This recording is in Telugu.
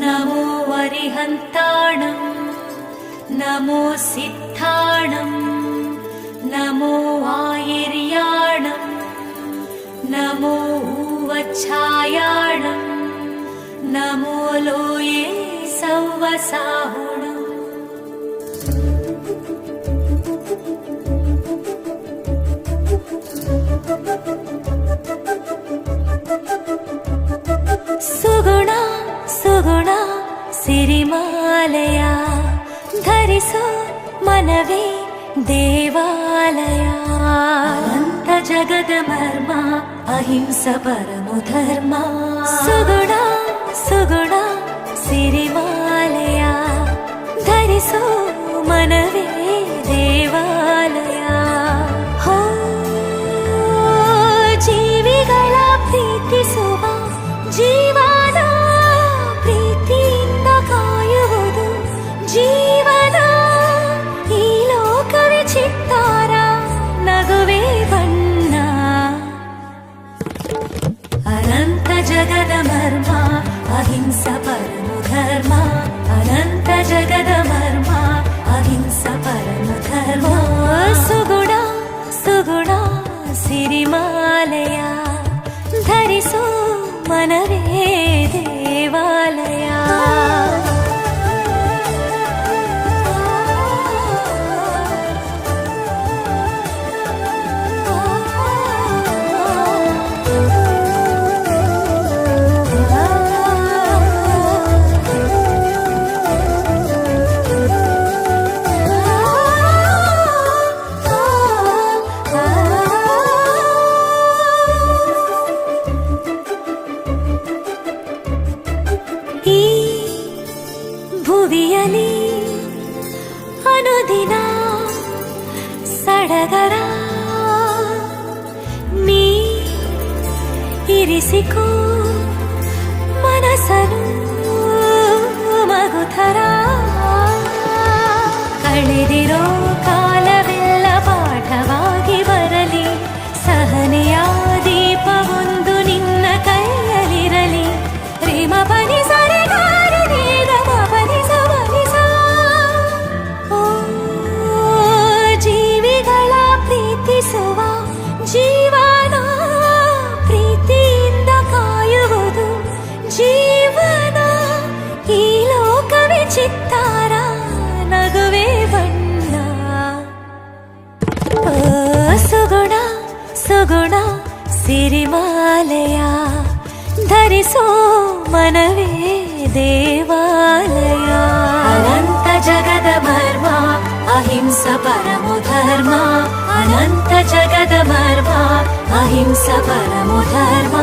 नमो वरिहन्ताण् नमो सिद्धाण् नमो वायिर्याण नमोहुवच्छायाण नमो लोये सौवसाहु ಸಿರಿಮಾಲಯ ಧರಿಸೋ ಮನವೇ ದೇವಾಲಯ ಅನಂತ ಜಗದ ಮರ್ಮ ಅಹಿಂಸ ಪರಮು ಧರ್ಮ ಸುಗುಣ ಸುಗುಣ ಸಿರಿಮಾಲಯ ಧರಿಸೋ ಮನವೇ అనంత జగద మర్మ అహింస పరము ధర్మ అనంత జగద మర్మ అహింస పరము ధర్మ సుగుణ సుగుణ సిరిమాలయ ధరిసో మనవే దేవాలయా. ಭುವಿಯಲಿ ಅನುದಿನ ಸಡಗರ ನೀ ಇರಿಸಿಕೋ ಮನಸ್ಸನು ಲೋಕ ವಿಚಿತ್ತಾರ ನಗುವೆ ಬಣ್ಣ ಓ ಸುಗುಣ ಸುಗುಣ ಸಿರಿಮಾಲಯ ಧರಿಸೋ ಮನವೇ ದೇವಾಲಯ ಅನಂತ ಜಗದ ಮರ್ಮ ಅಹಿಂಸ ಪರಮು ಧರ್ಮ ಅನಂತ ಜಗದ ಮರ್ಮ ಅಹಿಂಸ ಪರಮು ಧರ್ಮ